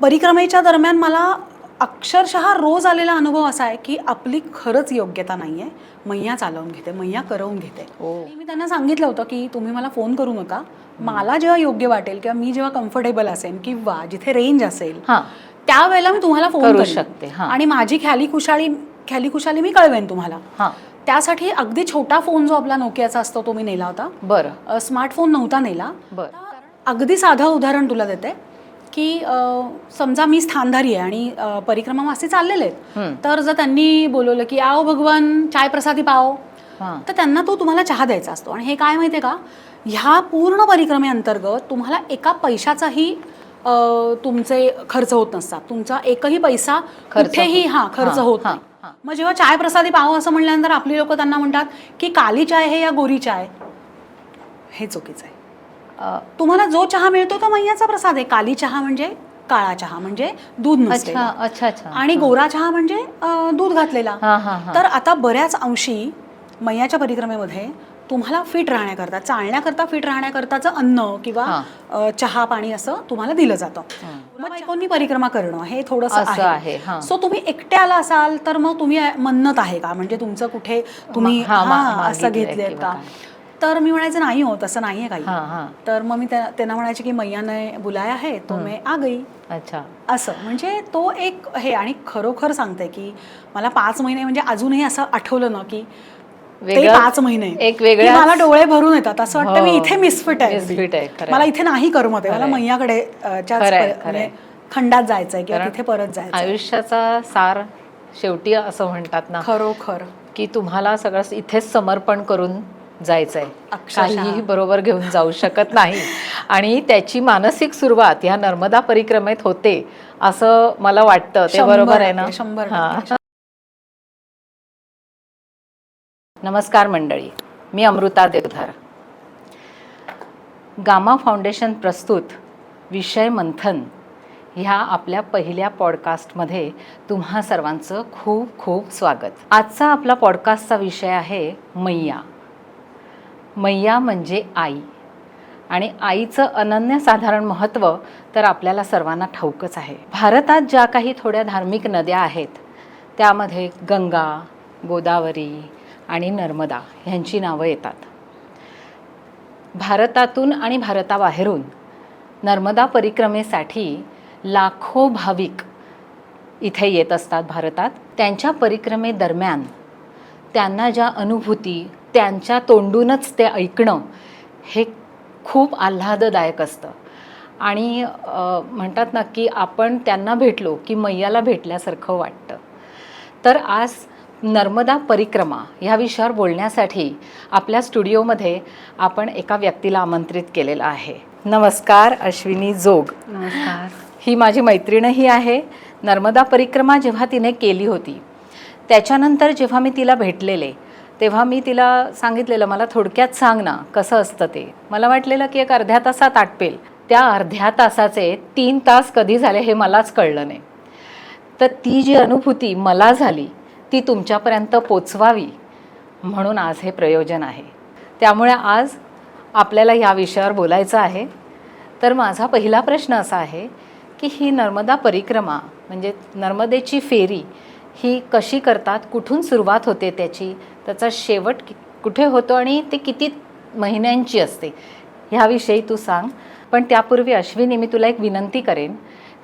परिक्रमेच्या दरम्यान मला अक्षरशः रोज आलेला अनुभव असा आहे की आपली खरंच योग्यता नाही आहे मैया चालवून घेते मैया करवून घेते. हो. मी त्यांना सांगितलं होतं की तुम्ही मला फोन करू नका. मला जेव्हा योग्य वाटेल किंवा मी जेव्हा कम्फर्टेबल असेल किंवा जिथे रेंज असेल हां. त्यावेळेला मी तुम्हाला फोन करू. शकते. आणि माझी ख्याली खुशाली ख्याली खुशाली मी कळवेन तुम्हाला. त्यासाठी अगदी छोटा फोन जो आपला नोकियाचा असतो तो मी नेला होता. बरं. स्मार्टफोन नव्हता नेला. बरं. अगदी साधं उदाहरण तुला देते. की समजा मी स्थानधारी आहे आणि अ, परिक्रमावासी चाललेले आहेत. तर जर त्यांनी बोलवलं की आओ भगवान चाय प्रसादी पाव हां. तर त्यांना तो तुम्हाला चहा द्यायचा असतो. आणि हे काय माहितीये का? ह्या पूर्ण परिक्रमेअंतर्गत तुम्हाला एका पैशाचाही तुमचे खर्च होत नसतात. तुमचा एकही पैसा कुठेही हा खर्च होत नाही. मग जेव्हा चाय प्रसादी पाव असं म्हणल्यानंतर आपली लोक त्यांना म्हणतात की काली चाय हे या गोरी चाय. हे चुकीचं आहे. तुम्हाला जो चहा मिळतो तो मैयाचा प्रसाद आहे. काली चहा म्हणजे काळा चहा म्हणजे दूध अच्छा नसलेला. अच्छा अच्छा. आणि गोरा चहा म्हणजे दूध घातलेला. तर आता बऱ्याच अंशी मैयाच्या परिक्रमेमध्ये तुम्हाला फिट राहण्याकरता चालण्याकरता फिट राहण्याकरताचं अन्न किंवा चहा पाणी असं तुम्हाला दिलं जातं. मग बायकोंनी परिक्रमा करणं हे थोडंसं असं आहे. सो तुम्ही एकट्याला असाल तर मग तुम्ही मन्नत आहे का? म्हणजे तुमचं कुठे तुम्ही असं किंवा का. तर मी म्हणायचं नाही हो तसं नाहीये काही. हां हां. तर मग मी त्या- त्यांना म्हणायचे की मैया ने बुलाया है तो मैं आ गई. अच्छा. असं म्हणजे तो एक हे आणि खरोखर सांगते की मला पाच महिने म्हणजे अजूनही असं आठवलं ना की ते वेगळं- पाच महिने. एक की वेगळ्याच- मला डोळे भरून येतात. असं वाटतं मी हो. इथे मिसफिट आहे. आहे, आहे. मला इथे नाही करमत आहे. मला आहे. मैयाकडे आहे, आहे. म्हणजे खंडात जायचंय किंवा तिथे परत जायचं आयुष्याचा सार शेवटी असं म्हणतात ना खरोखर. की तुम्हाला सगळं इथेच समर्पण करून जायचंय. अक्षरशः. काहीही बरोबर घेऊन जाऊ शकत नाही. आणि त्याची मानसिक सुरुवात ह्या नर्मदा परिक्रमेत होते असं मला वाटतं. ते बरोबर आहे ना? शंभर. नमस्कार मंडळी. मी अमृता देवधर. गामा फाउंडेशन प्रस्तुत विषय मंथन ह्या आपल्या पहिल्या पॉडकास्टमध्ये तुम्हा सर्वांचं खूप खूप स्वागत. आजचा आपला पॉडकास्टचा विषय आहे मैया. मैया म्हणजे आई. आणि आईचं अनन्यसाधारण महत्त्व तर आपल्याला सर्वांना ठाऊकच आहे. भारतात ज्या काही थोड्या धार्मिक नद्या आहेत त्यामध्ये गंगा गोदावरी आणि नर्मदा ह्यांची नावं येतात. भारतातून आणि भारताबाहेरून नर्मदा परिक्रमेसाठी लाखो भाविक इथे येत असतात भारतात. त्यांच्या परिक्रमेदरम्यान त्यांना ज्या अनुभूती त्यांच्या तोंडूनच ते ऐकणं हे खूप आल्हाददायक असतं. आणि म्हणतात ना की आपण त्यांना भेटलो की मैयाला भेटल्यासारखं वाटतं. तर आज नर्मदा परिक्रमा ह्या विषयावर बोलण्यासाठी आपल्या स्टुडिओमध्ये आपण एका व्यक्तीला आमंत्रित केलेलं आहे. नमस्कार अश्विनी जोग. नमस्कार. ही माझी मैत्रीणही आहे. नर्मदा परिक्रमा जेव्हा तिने केली होती त्याच्यानंतर जेव्हा मी तिला भेटलेले तेव्हा मी तिला सांगितलेलं मला थोडक्यात सांग ना कसं असतं ते. मला वाटलेलं की एक अर्ध्या तासात आटपेल. त्या अर्ध्या तासाचे तीन तास कधी झाले हे मलाच कळलं नाही. तर ती जी अनुभूती मला झाली ती तुमच्यापर्यंत पोचवावी म्हणून आज हे प्रयोजन आहे. त्यामुळे आज आपल्याला या विषयावर बोलायचं आहे. तर माझा पहिला प्रश्न असा आहे की ही नर्मदा परिक्रमा म्हणजे नर्मदेची फेरी ही कशी करतात कुठून सुरुवात होते त्याची त्याचा शेवट कुठे होतो आणि ते किती महिन्यांची असते ह्याविषयी तू सांग. पण त्यापूर्वी अश्विनी मी तुला एक विनंती करेन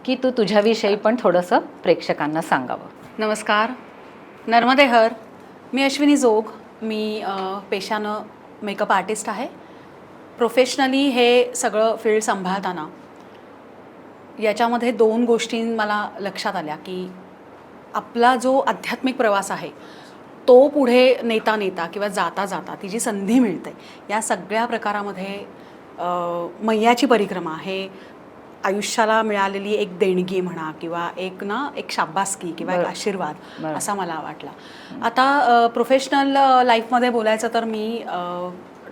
की तू तुझ्याविषयी पण थोडंसं प्रेक्षकांना सांगावं. नमस्कार. नर्मदे हर. मी अश्विनी जोग. मी पेशानं मेकअप आर्टिस्ट आहे. प्रोफेशनली हे सगळं फील्ड सांभाळताना याच्यामध्ये दोन गोष्टी मला लक्षात आल्या की आपला जो आध्यात्मिक प्रवास आहे तो पुढे नेता नेता किंवा जाता जाता ती जी संधी मिळते या सगळ्या प्रकारामध्ये मैयाची परिक्रमा हे आयुष्याला मिळालेली एक देणगी म्हणा किंवा एक ना एक शाबासकी किंवा एक. आशीर्वाद. असा मला वाटला आता प्रोफेशनल लाईफमध्ये बोलायचं तर मी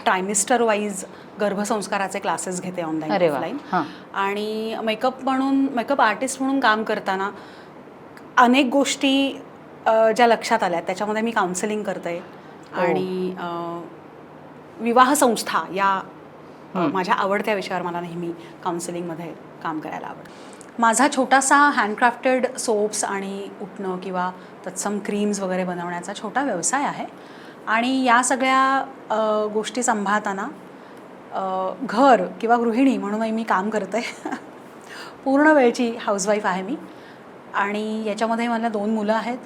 ट्रायमिस्टर वाईज गर्भसंस्काराचे क्लासेस घेते ऑनलाईन. ऑफलाईन. आणि मेकअप म्हणून मेकअप आर्टिस्ट म्हणून काम करताना अनेक गोष्टी ज्या लक्षात आल्या त्याच्यामध्ये मी काउन्सिलिंग करते हो. आणि विवाह संस्था या. माझ्या आवडत्या विषयावर मला नेहमी काउन्सिलिंगमध्ये काम करायला आवडतं. माझा छोटासा हँडक्राफ्टेड सोप्स आणि उठणं किंवा तत्सम क्रीम्स वगैरे बनवण्याचा छोटा व्यवसाय आहे. आणि या सगळ्या गोष्टी सांभाळताना घर किंवा गृहिणी म्हणूनही मी काम करते. पूर्ण वेळची हाऊसवाईफ आहे मी. आणि याच्यामध्ये मला दोन मुलं आहेत.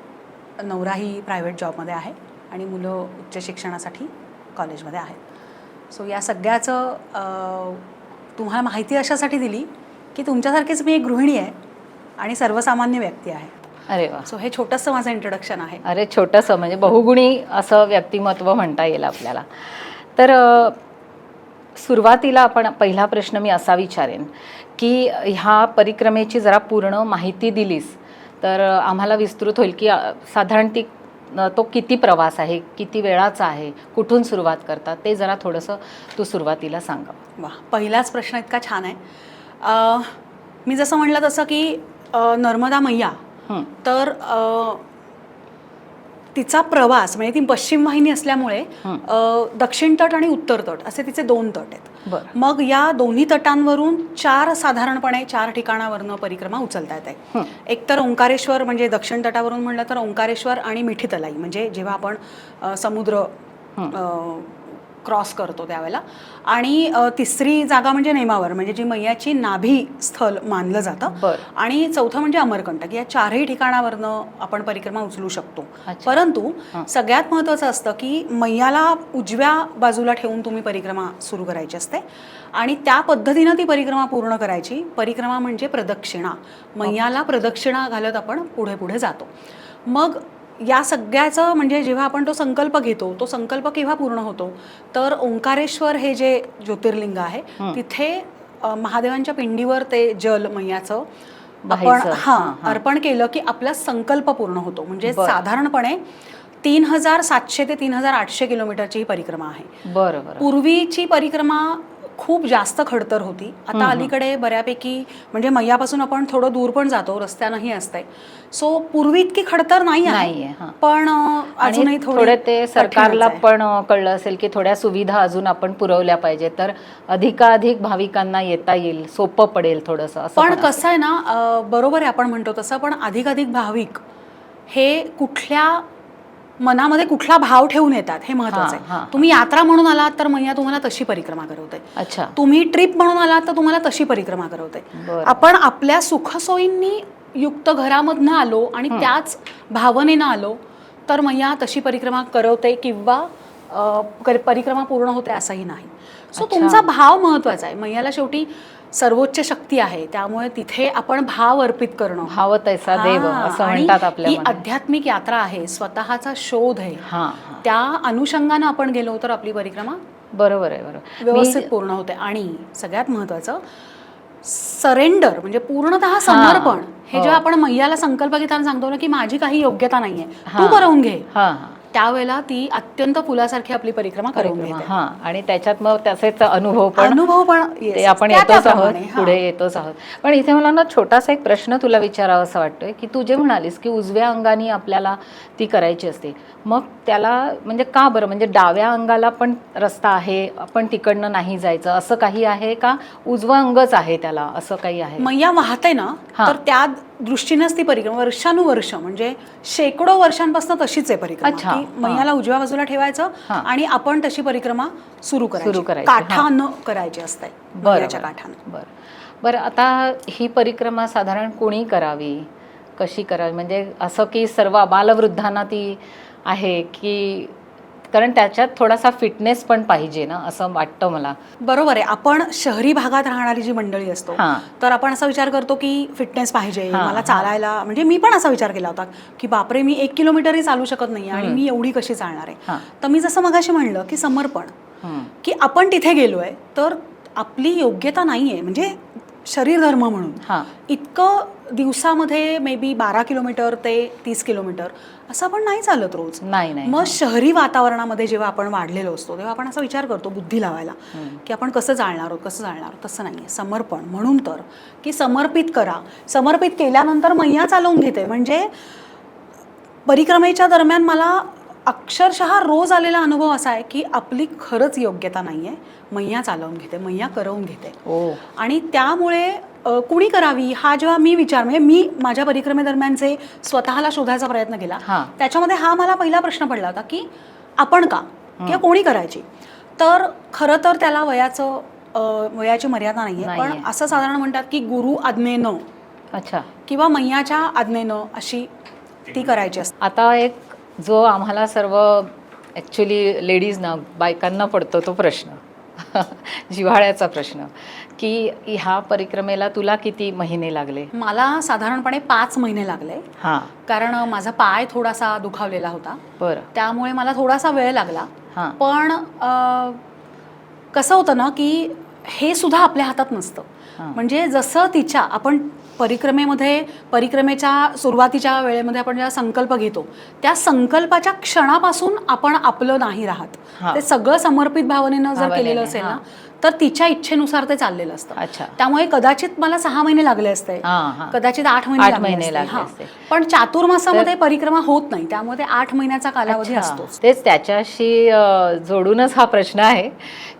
नवराही प्रायव्हेट जॉबमध्ये आहे आणि मुलं उच्च शिक्षणासाठी कॉलेजमध्ये आहेत. सो या सगळ्याचं तुम्हाला माहिती अशासाठी दिली की तुमच्यासारखीच मी एक गृहिणी आहे आणि सर्वसामान्य व्यक्ती आहे. अरे वा. सो हे छोटंसं माझं इंट्रोडक्शन आहे. अरे छोटंसं म्हणजे बहुगुणी असं व्यक्तिमत्व म्हणता येईल आपल्याला. तर सुरुवातीला आपण पहिला प्रश्न मी असा विचारेन की ह्या परिक्रमेची जरा पूर्ण माहिती दिलीस तर आम्हाला विस्तृत होईल की साधारण ती तो किती प्रवास आहे किती वेळाचा आहे कुठून सुरुवात करतात ते जरा थोडंसं तू सुरुवातीला सांग. वा पहिलाच प्रश्न इतका छान आहे. मी जसं म्हणलं तसं की नर्मदा मैया हं, तर तिचा प्रवास म्हणजे ती पश्चिम वाहिनी असल्यामुळे दक्षिण तट आणि उत्तर तट असे तिचे दोन तट आहेत मग या दोन्ही तटांवरून चार साधारणपणे चार ठिकाणावरनं परिक्रमा उचलता येते. एक तर ओंकारेश्वर म्हणजे दक्षिण तटावरून म्हणलं तर ओंकारेश्वर आणि मिठीतलाई म्हणजे जेव्हा आपण समुद्र. क्रॉस करतो त्यावेळेला. आणि तिसरी जागा म्हणजे नेमावर म्हणजे जी मैयाची नाभी स्थल मानलं जातं. आणि चौथं म्हणजे अमरकंटक. या चारही ठिकाणावरनं आपण परिक्रमा उचलू शकतो. परंतु. सगळ्यात महत्त्वाचं असतं की मैयाला उजव्या बाजूला ठेवून तुम्ही परिक्रमा सुरू करायची असते. आणि त्या पद्धतीनं ती परिक्रमा पूर्ण करायची. परिक्रमा म्हणजे प्रदक्षिणा. मैयाला प्रदक्षिणा घालत आपण पुढे पुढे जातो. मग या सगळ्याचं म्हणजे जेव्हा आपण तो संकल्प घेतो तो संकल्प केव्हा पूर्ण होतो तर ओंकारेश्वर हे जे ज्योतिर्लिंग आहे. तिथे महादेवांच्या पिंडीवर ते जल मैयाचं आपण. हां. अर्पण केलं की आपला संकल्प पूर्ण होतो म्हणजे. साधारणपणे तीन हजार सातशे ते तीन हजार आठशे किलोमीटरची ही परिक्रमा आहे बरं बरं पूर्वीची परिक्रमा खूप जास्त खडतर होती आता. अलीकडे बऱ्यापैकी म्हणजे मैयापासून आपण थोडं दूर पण जातो रस्त्यानंही असते सो पूर्वी इतकी खडतर नाही आहे पण अजूनही थोडी ते सरकारला. पण कळलं असेल की थोड्या सुविधा अजून आपण पुरवल्या पाहिजे तर अधिकाधिक भाविकांना येता येईल सोपं पडेल थोडंसं पण. कसं आहे ना बरोबर आहे आपण म्हणतो तसं पण अधिकाधिक भाविक हे कुठल्या मनामध्ये कुठला भाव ठेवून येतात हे महत्वाचं आहे. तुम्ही यात्रा म्हणून आलात तर मैया तुम्हाला तशी परिक्रमा करवते. अच्छा. तुम्ही ट्रिप म्हणून आलात तर तुम्हाला तशी परिक्रमा करवते. आपण आपल्या सुखसोयींनी युक्त घरामधनं आलो आणि. त्याच भावनेनं आलो तर मैया तशी परिक्रमा करवते किंवा परिक्रमा पूर्ण होते असंही नाही. सो. तुमचा भाव महत्त्वाचा आहे. मैयाला शेवटी सर्वोच्च शक्ती आहे. त्यामुळे तिथे आपण भाव अर्पित करणं. भाव तैसा देव हां, असं म्हणतात ही आपल्या आध्यात्मिक यात्रा आहे. स्वतःचा शोध आहे. हां हां. त्या अनुषंगानं आपण गेलो तर आपली परिक्रमा बरोबर आहे बरोबर. व्यवस्थित पूर्ण होते. आणि सगळ्यात महत्वाचं सरेंडर म्हणजे पूर्णतः समर्पण. हे. हो. जेव्हा आपण मैयाला संकल्प घेताना सांगतो ना की माझी काही योग्यता नाहीये. तू हां. करवून घे. हां हां. त्यावेळेला ती अत्यंत फुलासारखी आपली परिक्रमा करून घेते हां आणि त्याच्यात मग त्याचेच अनुभव पण अनुभव पण yes, आपण त्या- येतोच आहोत त्याप्रमाणे, हां. पुढे येतोच आहोत. पण इथे मला ना छोटासा एक प्रश्न तुला विचारावा असं वाटतोय की तू जे म्हणालीस की उजव्या अंगाने आपल्याला ती करायची असते मग त्याला म्हणजे का बरं? म्हणजे डाव्या अंगाला पण रस्ता आहे आपण तिकडनं नाही जायचं असं काही आहे का? उजवं अंगच आहे त्याला असं काही आहे? मैया वाहते ना हां. तर त्या दृष्टीनेच ती परिक्रमा. वर्षानुवर्ष म्हणजे शेकडो वर्षांपासून तशीच आहे परिक्रमा. अच्छा, की. मैयाला उजव्या बाजूला ठेवायचं हां. आणि आपण तशी परिक्रमा सुरू करायची. करायची, हां. काठानं करायची असते बरं. काठानं. बरं. बरं आता ही परिक्रमा साधारण कोणी करावी? कशी करावी? म्हणजे असं की सर्व बालवृद्धांना ती आहे की कारण त्याच्यात थोडासा फिटनेस पण पाहिजे ना असं वाटतं मला. बरोबर आहे. आपण शहरी भागात राहणारी जी मंडळी असतो तर आपण असा विचार करतो की फिटनेस पाहिजे मला. चालायला म्हणजे मी पण असा विचार केला होता की बापरे मी एक किलोमीटरही चालू शकत नाही आणि. मी एवढी कशी चालणार आहे? तर मी जसं मगाशी म्हणलं की समर्पण. की आपण तिथे गेलोय तर आपली योग्यता नाही आहे म्हणजे शरीर धर्म म्हणून. इतकं दिवसामध्ये मे बी बारा किलोमीटर ते तीस किलोमीटर असं आपण नाही चालत रोज. नाही नाही मग शहरी वातावरणामध्ये जेव्हा आपण वाढलेलो असतो तेव्हा आपण असा विचार करतो बुद्धी लावायला हं. की आपण कसं जाळणार आहोत कसं जाळणार आहोत? तसं नाही समर्पण. म्हणून तर की समर्पित करा. समर्पित केल्यानंतर मैया चालवून घेते. म्हणजे परिक्रमेच्या दरम्यान मला अक्षरशः रोज आलेला अनुभव असा आहे की आपली खरंच योग्यता नाही आहे मैया चालवून घेते मैया करवून घेते. ओ आणि त्यामुळे कुणी करावी हा जेव्हा मी विचार म्हणजे मी माझ्या परिक्रमेदरम्यानचे स्वतःला शोधायचा प्रयत्न केला हां. त्याच्यामध्ये हा मला पहिला प्रश्न पडला होता की आपण का? किंवा कोणी करायची? तर खरं तर त्याला वयाचं वयाची मर्यादा नाही आहे पण. असं साधारण म्हणतात की गुरु आज्ञेनं अच्छा. किंवा मैयाच्या आज्ञेनं अशी ती करायची असते. आता एक जो आम्हाला सर्व ॲक्च्युली लेडीजना बायकांना पडतो तो प्रश्न. जिव्हाळ्याचा प्रश्न. की ह्या परिक्रमेला तुला किती महिने लागले? मला साधारणपणे पाच महिने लागले. हां. कारण माझा पाय थोडासा दुखावलेला होता. बरं. त्यामुळे मला थोडासा वेळ लागला. हां. पण अ, कसं होतं ना की हे सुद्धा आपल्या हातात नसतं. म्हणजे जसं तिच्या आपण परिक्रमेमध्ये परिक्रमेच्या सुरुवातीच्या वेळेमध्ये आपण जेव्हा संकल्प घेतो त्या संकल्पाच्या क्षणापासून आपण आपलं नाही राहत हां. ते सगळं समर्पित भावनेनं जर केलेलं असेल ना. तर तिच्या इच्छेनुसार ते चाललेलं असतं त्यामुळे कदाचित मला सहा महिने लागले असते कदाचित आठ महिने लागले महिने असते. असते. पण चातुर्मासामध्ये परिक्रमा होत नाही त्यामुळे आठ महिन्याचा कालावधी. असतोच तेच त्याच्याशी जोडूनच हा प्रश्न आहे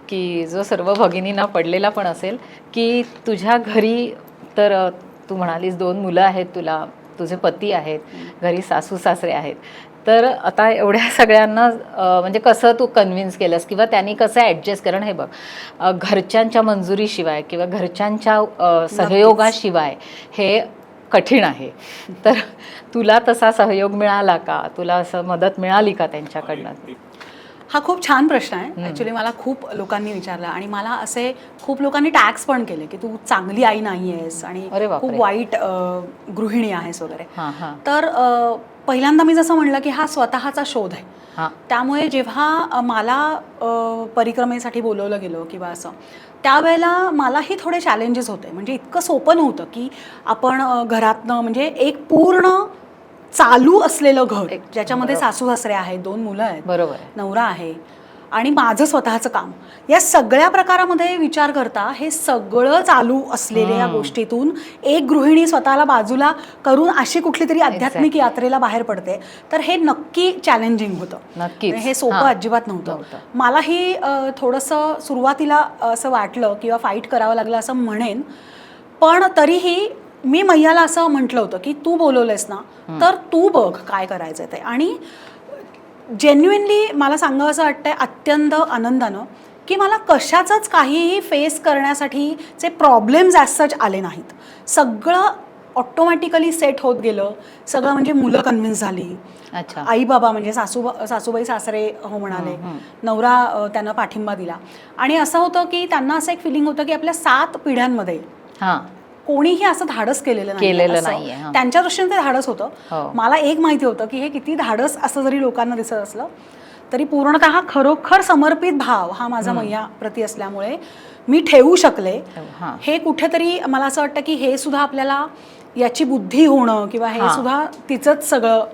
की जो सर्व भगिनींना पडलेला पण असेल की तुझ्या घरी तर तू म्हणालीस दोन मुलं आहेत तुला तुझे पती आहेत घरी सासू सासरे आहेत. तर आता एवढ्या सगळ्यांना म्हणजे कसं तू कन्व्हिन्स केलंस किंवा त्यांनी कसं ॲडजस्ट करण हे बघ. घरच्यांच्या मंजुरीशिवाय किंवा घरच्यांच्या सहयोगाशिवाय हे कठीण आहे. तर तुला तसा सहयोग मिळाला का? तुला असं मदत मिळाली का त्यांच्याकडनं? हा खूप छान प्रश्न आहे. ॲक्च्युली मला खूप लोकांनी विचारला आणि मला असे खूप लोकांनी टॅक्स पण केले की तू चांगली आई नाही आहेस आणि. खूप वाईट गृहिणी आहेस वगैरे. हां हां. तर पहिल्यांदा मी जसं म्हणलं की हा स्वतःचा शोध आहे. त्यामुळे जेव्हा मला परिक्रमेसाठी बोलवलं गेलं किंवा असं त्यावेळेला मलाही थोडे चॅलेंजेस होते. म्हणजे इतकं सोपं नव्हतं की आपण घरातनं म्हणजे एक पूर्ण चालू असलेलं घर ज्याच्यामध्ये. सासू सासरे आहेत दोन मुलं आहेत बरोबर नवरा आहे आणि माझं स्वतःचं काम या सगळ्या प्रकारामध्ये विचार करता हे सगळं चालू असलेल्या या गोष्टीतून एक गृहिणी स्वतःला बाजूला करून अशी कुठली तरी आध्यात्मिक. यात्रेला बाहेर पडते तर हे नक्की चॅलेंजिंग होतं नक्कीच. हे सोपं. अजिबात नव्हतं. मलाही थोडंसं सुरुवातीला असं वाटलं किंवा फाईट करावं लागलं असं म्हणेन पण तरीही मी मैयाला असं म्हटलं होतं की तू बोलवलंयस ना तर तू बघ काय करायचं ते. आणि जेन्युइनली मला सांगावं असं वाटतंय अत्यंत आनंदानं की मला कशाचंच काहीही फेस करण्यासाठीचे प्रॉब्लेम्स ॲज सच आले नाहीत. सगळं ऑटोमॅटिकली सेट होत गेलं. सगळं म्हणजे मुलं कन्व्हिन्स झाली. अच्छा. आई बाबा म्हणजे सासू सासूबाई सासरे हो म्हणाले. नवरा त्यांना पाठिंबा दिला. आणि असं होतं की त्यांना असं एक फिलिंग होतं की आपल्या सात पिढ्यांमध्ये कोणीही असं धाडस केलेलं नाही केलेलं असं. नाहीये, हां. त्यांच्या दृष्टीने ते धाडस होतं हो. मला एक माहिती होतं की हे किती धाडस असं जरी लोकांना दिसत असलं तरी पूर्णतः खरोखर समर्पित भाव हा माझा मैया प्रती असल्यामुळे मी ठेवू शकले हां हे कुठेतरी मला असं वाटतं की हे सुद्धा आपल्याला याची बुद्धी होणं किंवा हे हां. सुद्धा तिचंच सगळं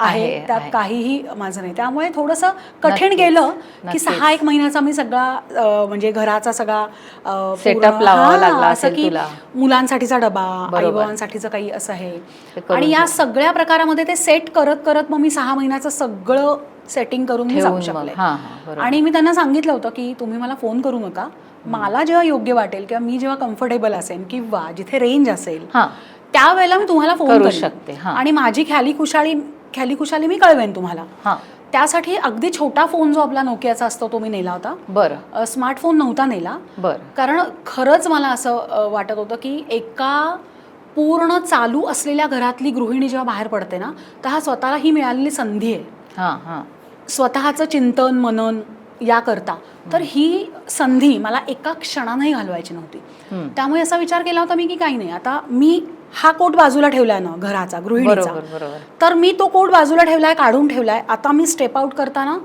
आहे त्यात. काहीही माझं नाही त्यामुळे थोडंसं कठीण गेलं की. सहा एक महिन्याचा मी सगळा म्हणजे घराचा सगळा लावावा हां, लागला असं की. मुलांसाठीचा डबा. आईबाबांसाठीचं काही असं आहे आणि या. सगळ्या प्रकारामध्ये ते सेट करत करत मग मी सहा महिन्याचं सगळं सेटिंग करून मी जाऊ शकले आणि मी त्यांना सांगितलं होतं की तुम्ही मला फोन करू नका मला जेव्हा योग्य वाटेल किंवा मी जेव्हा कम्फर्टेबल असेल किंवा जिथे रेंज असेल त्यावेळेला मी तुम्हाला फोन करू. शकते. आणि माझी ख्याली खुशाली ख्याली खुशाली मी कळवेन तुम्हाला. हां. त्यासाठी अगदी छोटा फोन जो आपला नोकियाचा असतो तो मी नेला होता. बरं. स्मार्टफोन नव्हता नेला. बरं. कारण खरंच मला असं वाटत होतं की एका पूर्ण चालू असलेल्या घरातली गृहिणी जेव्हा बाहेर पडते ना तर हा स्वतःला ही मिळालेली संधी आहे. हां हां. स्वतःचं चिंतन मनन याकरता. तर ही संधी मला एका क्षणानंही घालवायची नव्हती. त्यामुळे असा विचार केला होता मी की काही नाही. आता मी हा कोट बाजूला ठेवलाय ना घराचा गृहिणीचा. तर मी तो कोट बाजूला ठेवलाय काढून ठेवलाय. आता मी स्टेप आउट करताना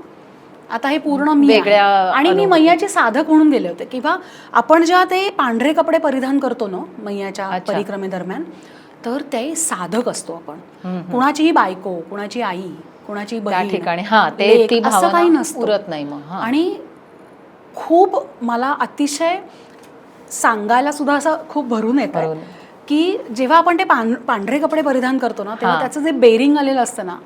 आता हे पूर्ण मी आणि मी. मैयाचे साधक म्हणून गेले होते किंवा आपण जेव्हा ते पांढरे कपडे परिधान करतो ना मैयाच्या अच्छा. परिक्रमेदरम्यान तर ते साधक असतो आपण. कुणाचीही बायको कुणाची आई कुणाची ठिकाणी. हां असं काही नसतं. नाही मग आणि खूप मला अतिशय सांगायला सुद्धा असं खूप भरून येत. की जेव्हा आपण ते पांढरे कपडे परिधान करतो ना तेव्हा. त्याचं जे बेरिंग आलेलं असतं ना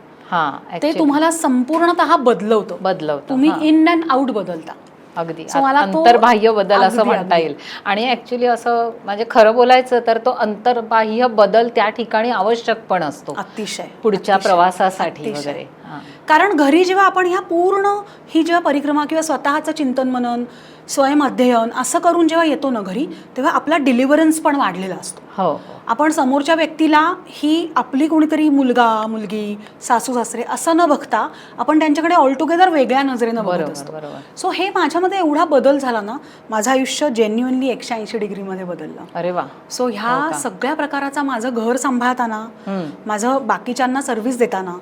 ते तुम्हाला संपूर्णतः बदलवतं बदलवतं तुम्ही. इन अँड आउट बदलता अगदी अंतर्बाह्य बदल असं म्हणता. येईल आणि ऍक्च्युली असं म्हणजे खरं बोलायचं तर तो अंतर्बाह्य बदल त्या ठिकाणी आवश्यक पण असतो अतिशय पुढच्या प्रवासासाठी. वगैरे. कारण घरी जेव्हा आपण ह्या पूर्ण ही जेव्हा परिक्रमा किंवा स्वतःचं चिंतन मनन स्वयं अध्ययन असं करून जेव्हा येतो ना घरी तेव्हा आपला डिलिव्हरन्स पण वाढलेला असतो. हो. आपण समोरच्या व्यक्तीला ही आपली कोणीतरी मुलगा मुलगी सासू सासरे असं न बघता आपण त्यांच्याकडे ऑलटुगेदर वेगळ्या नजरेनं बघत असतो. सो हे माझ्यामध्ये एवढा बदल झाला ना माझं आयुष्य जेन्युअनली एकशे ऐंशी डिग्रीमध्ये बदललं. अरे वा. सो ह्या हो? सगळ्या प्रकाराचा माझं घर सांभाळताना माझं बाकीच्यांना सर्व्हिस देताना.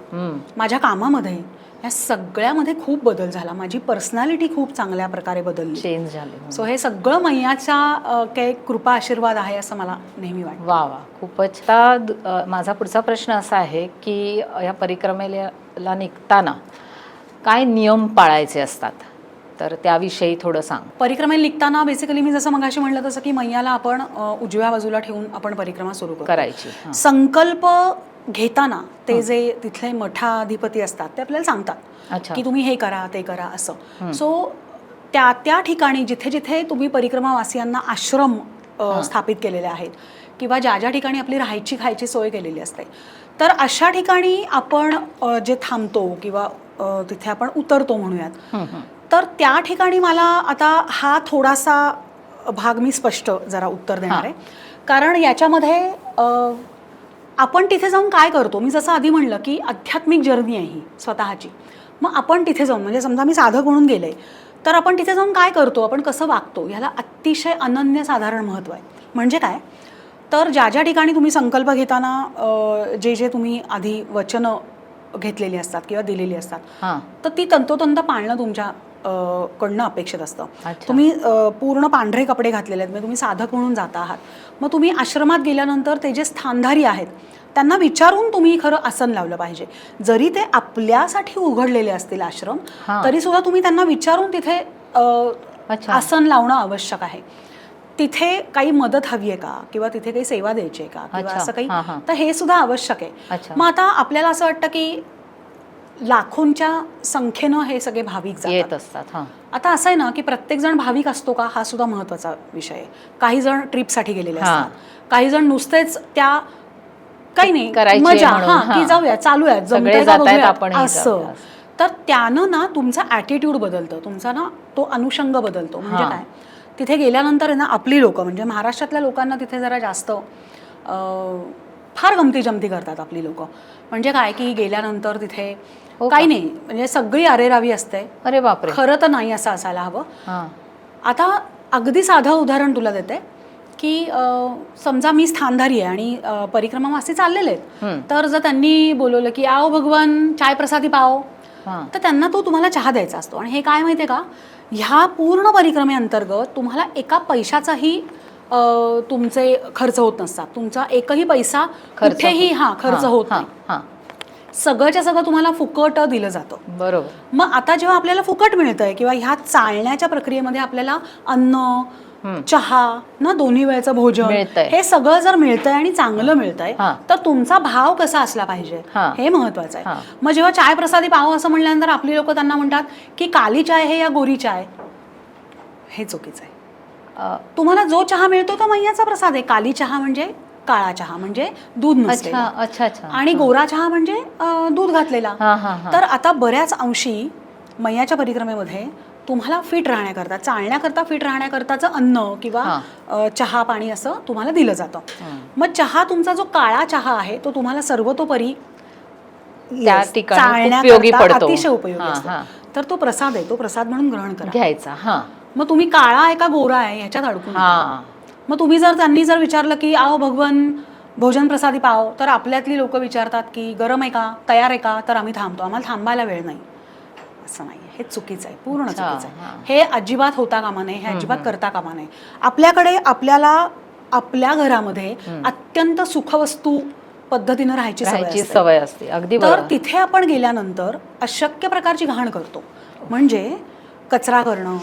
माझ्या कामामध्ये या सगळ्यामध्ये खूप बदल झाला. माझी पर्सनॅलिटी खूप चांगल्या प्रकारे बदलली. चेंज झाले सो हे सगळं मैयाच्या काही कृपा आशीर्वाद आहे असं मला नेहमी वाटतं. वा वा. खूपच. आता माझा पुढचा प्रश्न असा आहे की या परिक्रमेला निघताना काय नियम पाळायचे असतात? तर त्याविषयी थोडं सांग. परिक्रमेला निघताना बेसिकली मी जसं मगाशी म्हटलं तसं की मैयाला आपण उजव्या बाजूला ठेवून आपण परिक्रमा सुरू करायची. संकल्प घेताना ते जे तिथले मठाधिपती असतात ते आपल्याला सांगतात की तुम्ही हे करा ते करा असं. सो त्या त्या ठिकाणी जिथे जिथे तुम्ही परिक्रमावासियांना आश्रम स्थापित केलेले आहेत किंवा ज्या ज्या ठिकाणी आपली राहायची खायची सोय केलेली असते तर अशा ठिकाणी आपण जे थांबतो किंवा तिथे आपण उतरतो म्हणूयात. तर त्या ठिकाणी मला आता हा थोडासा भाग मी स्पष्ट जरा उत्तर देणार आहे. कारण याच्यामध्ये आपण तिथे जाऊन काय करतो? मी जसं आधी म्हणलं की आध्यात्मिक जर्नी आहे ही स्वतःची. मग आपण तिथे जाऊन म्हणजे समजा मी साधक म्हणून गेले तर आपण तिथे जाऊन काय करतो? आपण कसं वागतो? ह्याला अतिशय अनन्यसाधारण महत्त्व आहे. म्हणजे काय? तर ज्या ज्या ठिकाणी तुम्ही संकल्प घेताना जे जे तुम्ही आधी वचनं घेतलेली असतात किंवा दिलेली असतात हां. तर ती तंतोतंत पाळणं तुमच्या कडनं अपेक्षित असतं. तुम्ही पूर्ण पांढरे कपडे घातलेले आहेत म्हणजे तुम्ही साधक म्हणून जाता आहात मग तुम्ही आश्रमात गेल्यानंतर ते जे स्थानधारी आहेत त्यांना विचारून तुम्ही खरं आसन लावलं पाहिजे जरी ते आपल्यासाठी उघडलेले असतील आश्रम. तरी सुद्धा तुम्ही त्यांना विचारून तिथे. आसन लावणं आवश्यक आहे तिथे काही मदत हवी आहे का किंवा तिथे काही सेवा द्यायची आहे का किंवा. असं काही. तर हे सुद्धा आवश्यक आहे. मग आता आपल्याला असं वाटतं की लाखोंच्या संख्येनं हे सगळे भाविक येत असतात हां. आता असं आहे ना की प्रत्येक जण भाविक असतो का हा सुद्धा महत्त्वाचा विषय आहे. काही जण ट्रिपसाठी गेलेले. असतात. काही जण नुसतेच त्या काही नाही मजा हा. की जाऊया चालूया सगळे जमतंय आपणही असं. तर त्यानं ना तुमचा ॲटिट्यूड बदलतं. तुमचा ना तो अनुषंग बदलतो. म्हणजे. काय? तिथे गेल्यानंतर ना आपली लोकं म्हणजे महाराष्ट्रातल्या लोकांना तिथे जरा जास्त फार गमती जमती करतात आपली लोकं. म्हणजे काय की गेल्यानंतर तिथे हो? काही नाही. म्हणजे सगळी अरेरावी असते. अरे बापरे. खरं तर नाही असं असायला हवं. आता अगदी साधं उदाहरण तुला देते की समजा मी स्थानधारी आहे आणि अं, परिक्रमावासी चाललेले आहेत. तर जर त्यांनी बोलवलं की आओ भगवान चाय प्रसादी पाव तर त्यांना तो तुम्हाला चहा द्यायचा असतो. आणि हे काय माहिती आहे का? ह्या पूर्ण परिक्रमेअंतर्गत तुम्हाला एका पैशाचाही तुमचे खर्च होत नसतात. तुमचा एकही पैसा खर्च कुठेही हा खर्च होत हां, नाही. सगळंच्या सगळं तुम्हाला फुकट दिलं जातं. बरोबर. मग आता जेव्हा आपल्याला फुकट मिळतंय किंवा ह्या चालण्याच्या प्रक्रियेमध्ये आपल्याला अन्न. चहा ना दोन्ही वेळचं भोजन. हे सगळं जर मिळतंय आणि चांगलं मिळतंय. तर तुमचा भाव कसा असला पाहिजे? हां. महत्वाचं. आहे. मग जेव्हा चाय प्रसादी पाव असं म्हणल्यानंतर आपली लोक त्यांना म्हणतात की काली चाय हे या गोरी चाय. हे चुकीचं आहे. तुम्हाला जो चहा मिळतो तो मैयाचा प्रसाद आहे. काली चहा म्हणजे काळा चहा म्हणजे दूध अच्छा नसलेला. अच्छा अच्छा. आणि गोरा चहा म्हणजे अं, दूध घातलेला. हां हां हां. तर आता बऱ्याच अंशी मैयाच्या परिक्रमेमध्ये तुम्हाला फिट राहण्याकरता चालण्याकरता फिट राहण्याकरताचं अन्न किंवा हां. अ, चहा पाणी असं तुम्हाला दिलं जातं. मग चहा तुमचा जो काळा चहा आहे तो तुम्हाला सर्वतोपरी त्या yes, ठिकाणी चालण्याकरता पडतो. अतिशय उपयोगी हां, असतो. हां. तर तो प्रसाद आहे तो प्रसाद म्हणून ग्रहण करा. घ्यायचा हां. मग तुम्ही काळा आहे का गोरा आहे ह्याच्यात अडकून. हां. मग तुम्ही जर त्यांनी जर विचारलं की आओ भगवन भोजन प्रसादी पाव तर आपल्यातली लोक विचारतात की गरम आहे का? तयार आहे का? तर आम्ही थांबतो. आम्हाला थांबायला वेळ नाही. असं नाही. हे चुकीचं आहे. पूर्ण चुकीचं. आहे. हे. अजिबात होता कामा नये. हे अजिबात करता कामा नये. आपल्याकडे आपल्याला आपल्या घरामध्ये अत्यंत सुखवस्तू पद्धतीनं राहायची सवय राहायची असते. सवय असते. अगदी तर तिथे आपण गेल्यानंतर अशक्य प्रकारची घाण करतो. म्हणजे कचरा करणं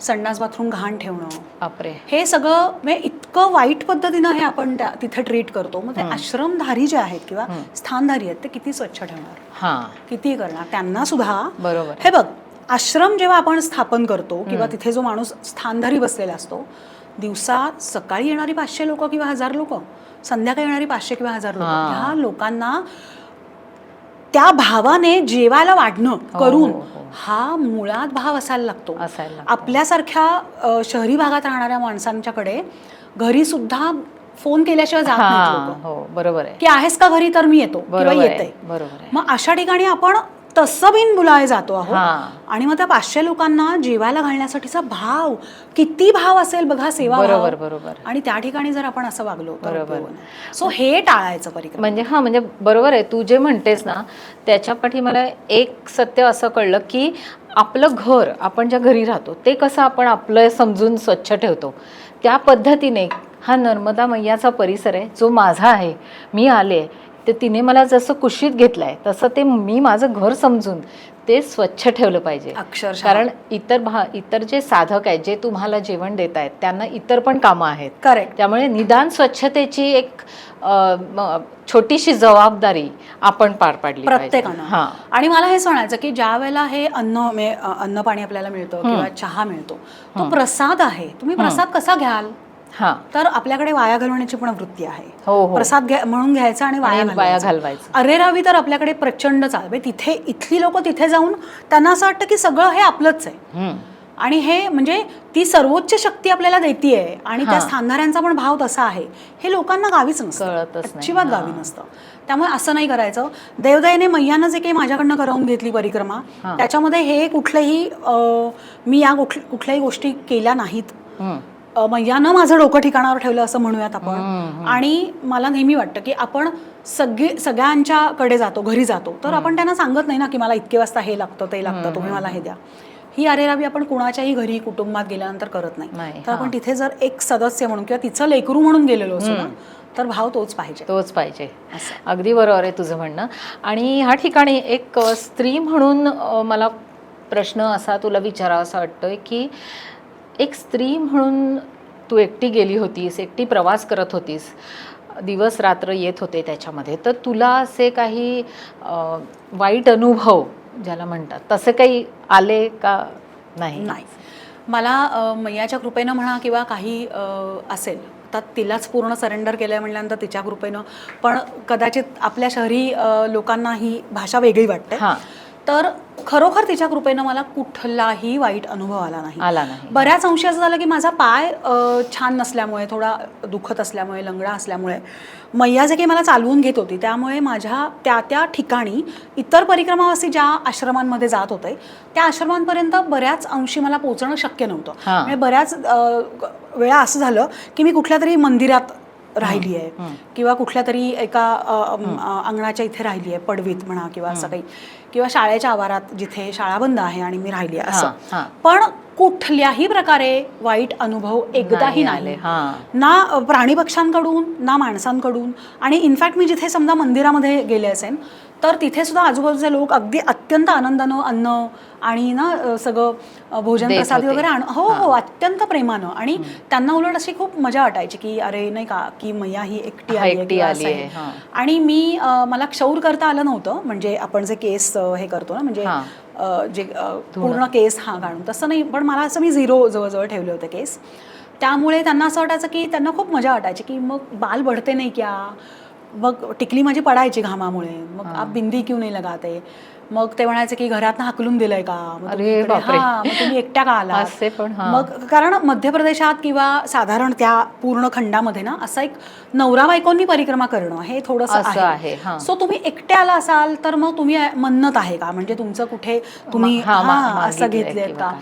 संडास बाथरूम घाण ठेवणं. बापरे. हे सगळं म्हणजे इतकं वाईट पद्धतीनं हे आपण त्या तिथे ट्रीट करतो. मग ते आश्रमधारी जे आहेत किंवा स्थानधारी आहेत ते किती स्वच्छ ठेवणार? हां. किती करणार? त्यांना सुद्धा बरोबर. हे बघ आश्रम जेव्हा आपण स्थापन करतो किंवा तिथे जो माणूस स्थानधारी बसलेला असतो दिवसा सकाळी येणारी पाचशे लोक किंवा हजार लोक संध्याकाळी येणारी पाचशे किंवा हजार लोक. ह्या लोकांना त्या भावाने जेवायला वाढणं करून हो, हो. हा मुळात भाव असायला लागतो. असायला. आपल्यासारख्या शहरी भागात राहणाऱ्या माणसांच्याकडे घरी सुद्धा फोन केल्याशिवाय जात नाहीत हा लोक. हो बरोबर आहे. की आहेस का घरी तर मी येतो किंवा येते मग अशा ठिकाणी आपण तसं बिन बुलाय जातो आहोत हा. आणि मग त्या पाचशे लोकांना जेवायला घालण्यासाठीचा भाव किती भाव असेल बघा सेवा बरोबर बरोबर. आणि त्या ठिकाणी जर आपण असं वागलो बरोबर. सो हे टाळायचं परिक्रम. म्हणजे हा म्हणजे बरोबर आहे. तू जे म्हणतेस ना त्याच्या पाठी मला एक सत्य असं कळलं की आपलं घर आपण ज्या घरी राहतो ते कसं आपण आपलं समजून स्वच्छ ठेवतो. त्या पद्धतीने हा नर्मदा मैयाचा परिसर आहे जो माझा आहे. मी आले ते तिने मला जसं कुशीत घेतलंय तसं ते मी माझं घर समजून ते स्वच्छ ठेवलं पाहिजे. अक्षरशः. कारण इतर भा इतर जे साधक आहेत जे तुम्हाला जेवण देत आहेत त्यांना इतर पण कामं आहेत. करेक्ट त्यामुळे निदान स्वच्छतेची एक छोटीशी जबाबदारी आपण पार पाडली. प्रत्येकानं. हा. आणि मला हे म्हणायचं की ज्या वेळेला हे अन्न अन्न पाणी आपल्याला मिळतं किंवा चहा मिळतो तो प्रसाद आहे. तुम्ही प्रसाद कसा घ्याल? तर आपल्याकडे वाया घालवण्याची पण वृत्ती आहे हो हो प्रसाद घ्या म्हणून घ्यायचा आणि वाया आणि वाया घालवायचा. अरे रावी तर आपल्याकडे प्रचंड चालवे तिथे इथली लोक तिथे जाऊन त्यांना असं वाटतं की सगळं हे आपलंच आहे. आणि हे म्हणजे ती सर्वोच्च शक्ती आपल्याला देतीये आणि त्या. स्थानधाऱ्यांचा पण भाव तसा आहे हे लोकांना गावीच नसतं. अजिबात. गावी नसतं त्यामुळे असं नाही करायचं देवदयेने मैयानं जे काही माझ्याकडनं करवून घेतली परिक्रमा. त्याच्यामध्ये हे कुठलेही मी या कुठ- कुठल्याही गोष्टी केल्या नाहीत मैयानं माझं डोकं ठिकाणावर ठेवलं असं म्हणूयात आपण. आणि मला नेहमी वाटतं की आपण सगळी सगळ्यांच्याकडे जातो घरी जातो. तर आपण त्यांना सांगत नाही ना की मला इतके वाजता हे लागतं ते लागतं तुम्ही मला हे द्या. ही अरेरावी आपण कुणाच्याही घरी कुटुंबात गेल्यानंतर करत नाही. तर आपण. तिथे जर एक सदस्य म्हणून किंवा तिचं लेकरू म्हणून गेलेलो असो ना तर भाव तोच पाहिजे. तोच पाहिजे. अगदी बरोबर आहे तुझं म्हणणं. आणि ह्या ठिकाणी एक स्त्री म्हणून मला प्रश्न असा तुला विचारावा असं वाटतोय की एक स्त्री म्हणून तू एकटी गेली होतीस एकटी प्रवास करत होतीस दिवस रात्र येत होते त्याच्यामध्ये तर तुला असे काही वाईट अनुभव ज्याला म्हणतात तसे काही आले का नाही? नाही. मला मैयाच्या कृपेनं म्हणा किंवा काही असेल तर तिलाच पूर्ण सरेंडर केलं म्हणल्यानंतर तिच्या कृपेनं. पण कदाचित आपल्या शहरी लोकांना ही भाषा वेगळी वाटते. हां. तर खरोखर तिच्या कृपेनं मला कुठलाही वाईट अनुभव आला नाही. आला नाही. बऱ्याच अंशी असं झालं की माझा पाय अ, छान नसल्यामुळे थोडा दुखत असल्यामुळे लंगडा असल्यामुळे मैया जे काही मला चालवून घेत होती त्यामुळे माझ्या त्या त्या ठिकाणी इतर परिक्रमावासी ज्या आश्रमांमध्ये जात होते त्या आश्रमांपर्यंत बऱ्याच अंशी मला पोहोचणं शक्य नव्हतं. हां. म्हणजे बऱ्याच अ, वेळा असं झालं की मी कुठल्या तरी मंदिरात राहिली आहे. किंवा कुठल्या तरी एका अंगणाच्या इथे राहिली आहे पडवीत म्हणा किंवा असं काही. किंवा शाळेच्या आवारात जिथे शाळा बंद आहे आणि मी राहिली आहे असं. पण कुठल्याही प्रकारे वाईट अनुभव एकदाही नाही. ना प्राणी पक्ष्यांकडून ना माणसांकडून. आणि इनफॅक्ट मी जिथे समजा मंदिरामध्ये गेले असेल तर तिथे सुद्धा आजूबाजूचे लोक अगदी अत्यंत आनंदानं अन्न आणि ना सगळं भोजन प्रसादी. वगैरे आण हो हो. अत्यंत प्रेमानं. आणि त्यांना उलट अशी खूप मजा वाटायची की अरे नाही का की मैया ही एकटी आली आहे एकटी आली. आणि मी मला क्षौर करता आलं नव्हतं. म्हणजे आपण जे केस हे करतो ना म्हणजे जे पूर्ण केस हा काढून तसं नाही पण मला असं मी झिरो जवळजवळ ठेवले होते केस. त्यामुळे त्यांना असं वाटायचं की त्यांना खूप मजा वाटायची की मग बाल बढ़ते नाही क्या? मग टिकली माझी पडायची घामामुळे मग आप बिंदी क्यों नाही लगाते मग ते म्हणायचे की घरातनं हाकलून दिलंय का तुम्ही. हां, मग एकट्या का आला. मग कारण मध्य प्रदेशात किंवा साधारण त्या पूर्ण खंडामध्ये ना असं एक नवरा बायकोंनी परिक्रमा करणं हे थोडंसं असं आहे. सो तुम्ही एकटे आला असाल तर मग तुम्ही मन्नत आहे का म्हणजे तुमचं कुठे तुम्ही असं किंवा का.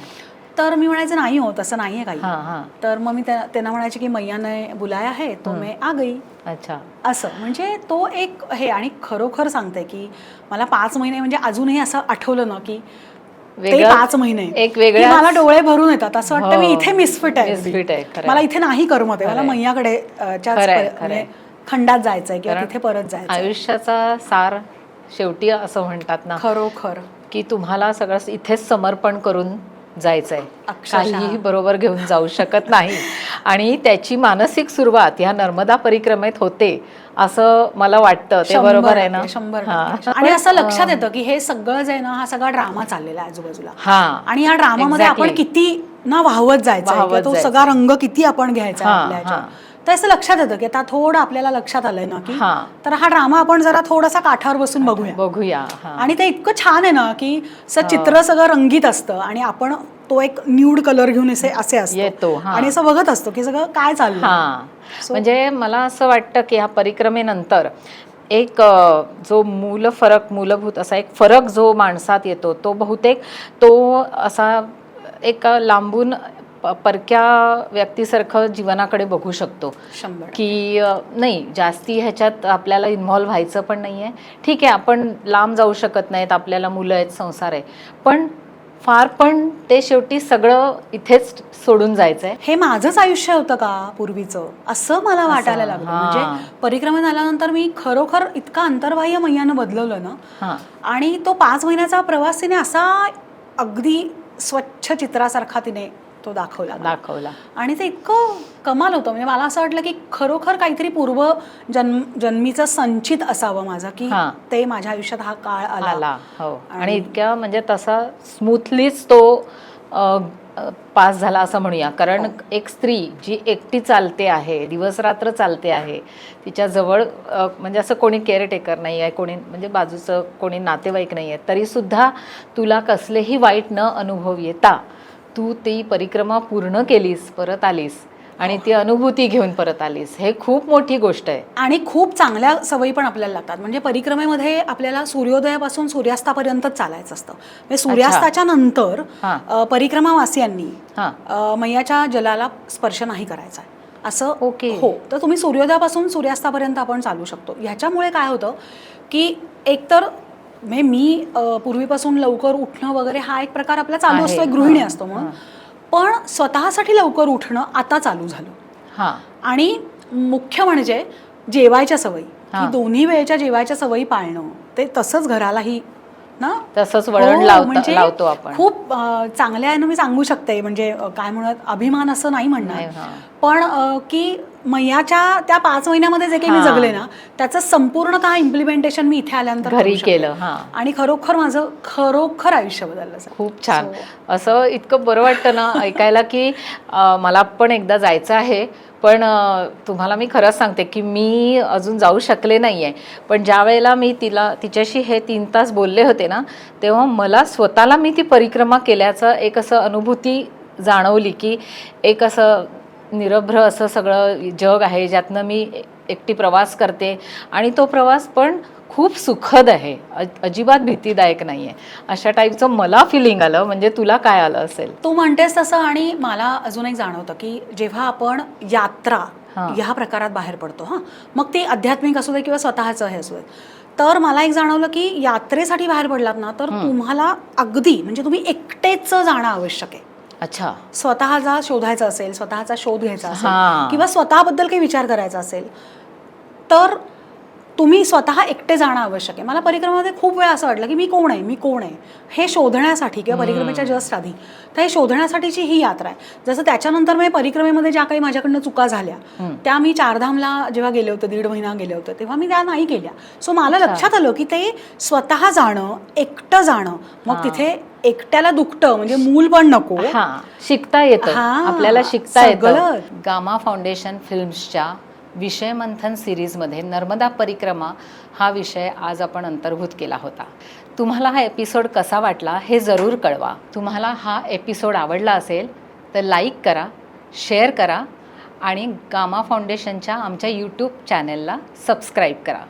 तर मी म्हणायचं नाही हो तसं नाहीये काही. हां हां. तर मग मी त्या- त्यांना म्हणायचे की मैया ने बुलाया है तो मैं आ गई. अच्छा. असं म्हणजे तो एक हे आणि खरोखर सांगते की मला पाच महिने म्हणजे अजूनही असं आठवलं ना की ते वेगळं- पाच महिने. एक की वेगळ्याच- मला डोळे भरून येतात असं वाटतं मी हो. इथे मिसफिट आहे. मिसफिट आहे, खरं आहे. मला इथे नाही करमत आहे मला आहे. मैयाकडे अ, च्याच खरं आहे, पर- खरं आहे. म्हणजे खंडात जायचंय किंवा तिथे परत जायचं आयुष्याचा सार शेवटी असं म्हणतात ना खरोखर. की तुम्हाला सगळं इथेच समर्पण करून जायचंय. अक्षरशः. काहीही बरोबर घेऊन जाऊ शकत नाही. आणि त्याची मानसिक सुरुवात ह्या नर्मदा परिक्रमेत होते असं मला वाटतं. ते बरोबर आहे ना? शंभर. आणि असं लक्षात येतं की हे सगळं जे आहे ना हा सगळा ड्रामा चाललेला आहे आजूबाजूला. हा. आणि या ड्रामामध्ये आपण. किती ना वाहवत जायचं आहे, तो जायचं. सगळा रंग किती आपण घ्यायचा तर असं लक्षात येतं की आता थोडं आपल्याला लक्षात आलंय ना की हा. तर हा ड्रामा आपण जरा थोडासा काठावर बसून बघूया. बघूया हा. आणि ते इतकं छान आहे ना की असं चित्र सगळं रंगीत असतं आणि आपण तो एक न्यूड कलर घेऊन असे असे येतो, असतो हा. आणि असं बघत असतो की सगळं काय चाललं हा. म्हणजे मला असं वाटतं की ह्या परिक्रमेनंतर एक अ, जो मूल फरक मूलभूत असा एक फरक जो माणसात येतो तो बहुतेक तो असा एक लांबून प- परक्या व्यक्तीसारखं जीवनाकडे बघू शकतो. की नाही जास्ती ह्याच्यात आपल्याला इन्व्हॉल्व्ह व्हायचं पण नाही आहे ठीक आहे आपण लांब जाऊ शकत नाहीत आपल्याला मुलं आहेत संसार आहे. पण फार पण ते शेवटी सगळं इथेच सोडून जायचं आहे हे माझंच आयुष्य होतं का पूर्वीचं? असं मला वाटायला लागलं. म्हणजे परिक्रमेत आल्यानंतर मी खरोखर इतका अंतर्बाह्य मैयानं बदलवलं ना. हां. आणि तो पाच महिन्याचा प्रवास तिने असा अगदी स्वच्छ चित्रासारखा तिने तो दाखवला. दाखवला आणि ते इतकं कमाल होतं म्हणजे मला असं वाटलं की खरोखर काहीतरी पूर्व जन्म जन्मीचं संचित असावं माझं की हां. ते माझ्या आयुष्यात हा काळ आला हो आणि- इतक्या म्हणजे तसा स्मूथलीच तो पास झाला असं म्हणूया कारण हो. एक स्त्री जी एकटी चालते आहे दिवस रात्र चालते आहे तिच्या जवळ म्हणजे असं कोणी केअरटेकर नाही आहे कोणी म्हणजे बाजूचं कोणी नातेवाईक नाही आहे तरीसुद्धा तुला कसलेही वाईट न अनुभव येता तू ती परिक्रमा पूर्ण केलीस परत आलीस. आणि ती अनुभूती घेऊन परत आलीस. हे खूप मोठी गोष्ट आहे. आणि खूप चांगल्या सवयी पण आपल्याला लागतात. म्हणजे परिक्रमेमध्ये आपल्याला सूर्योदयापासून सूर्यास्तापर्यंतच चालायचं असतं. म्हणजे सूर्यास्ताच्या नंतर परिक्रमावासियांनी मैयाच्या जलाला स्पर्श नाही करायचा असं ओके. हो. तर तुम्ही सूर्योदयापासून सूर्यास्तापर्यंत आपण चालू शकतो. ह्याच्यामुळे काय होतं की एकतर म्हणजे मी पूर्वीपासून लवकर उठणं वगैरे हा एक प्रकार आपला चालू. असतो एक गृहिणी असतो म्हणून. पण स्वतःसाठी लवकर उठणं आता चालू झालं. हां. आणि मुख्य म्हणजे जेवायच्या सवयी. की दोन्ही वेळेच्या जेवायच्या सवयी पाळणं. ते तसंच घरालाही ना? तसंच वळण हो, लावता म्हणजे आपण. खूप चांगल्या आहे ना मी सांगू शकते. म्हणजे काय म्हणत अभिमान असं नाही म्हणणार. पण की मैयाच्या त्या पाच महिन्यामध्ये जे काही मी. जगले ना त्याचं संपूर्णतः इम्प्लिमेंटेशन मी इथे आल्यानंतर घरी. केलं, हा. आणि खरोखर माझं खरोखर आयुष्य बदललं. खूप छान असं इतकं बरं वाटतं ना ऐकायला की मला पण एकदा जायचं आहे पण तुम्हाला मी खरंच सांगते की मी अजून जाऊ शकले नाही आहे पण ज्या वेळेला मी तिला तिच्याशी हे तीन तास बोलले होते ना तेव्हा मला स्वतःला मी ती परिक्रमा केल्याचं एक असं अनुभूती जाणवली की एक असं निरभ्र असं सगळं जग आहे ज्यातनं मी एकटी प्रवास करते. आणि तो प्रवास पण खूप सुखद आहे. अजिबात भीतीदायक नाही आहे अशा टाईपचं मला फिलिंग आलं म्हणजे तुला काय आलं असेल? तू म्हणतेस तसं आणि मला अजून एक जाणवतं की जेव्हा आपण यात्रा. ह्या प्रकारात बाहेर पडतो हां. मग ते आध्यात्मिक असू दे किंवा स्वतःचं हे असू दे. तर मला एक जाणवलं की यात्रेसाठी बाहेर पडलात ना तर तुम्हाला अगदी म्हणजे तुम्ही एकटेच जाणं आवश्यक आहे. अच्छा. स्वतःचा शोधायचा असेल स्वतःचा शोध घ्यायचा असेल. किंवा स्वतःबद्दल काही विचार करायचा असेल तर तुम्ही स्वतः एकटे जाणं आवश्यक आहे. मला परिक्रमेमध्ये खूप वेळा असं वाटलं की मी कोण आहे? मी कोण आहे? हे शोधण्यासाठी किंवा परिक्रमेच्या जस्ट आधी. तर हे शोधण्यासाठीची ही यात्रा आहे. जसं त्याच्यानंतर मी परिक्रमेमध्ये ज्या काही माझ्याकडनं चुका झाल्या त्या मी चारधामला जेव्हा गेले होते दीड महिना गेले होते तेव्हा मी त्या नाही केल्या सो मला लक्षात आलं की ते स्वतः जाणं एकटं जाणं मग तिथे एकट्याला दुखतं म्हणजे मूल पण नको. हा शिकता येतं. हां, आपल्याला शिकता येतं. सगळं. गामा फाउंडेशन फिल्म्सच्या विषय मंथन सिरीजमध्ये नर्मदा परिक्रमा हा विषय आज आपण अंतर्भूत केला होता. तुम्हाला हा एपिसोड कसा वाटला हे जरूर कळवा. तुम्हाला हा एपिसोड आवडला असेल तर लाईक करा शेअर करा आणि गामा फाउंडेशनच्या आमच्या यूट्यूब चॅनेलला सबस्क्राईब करा.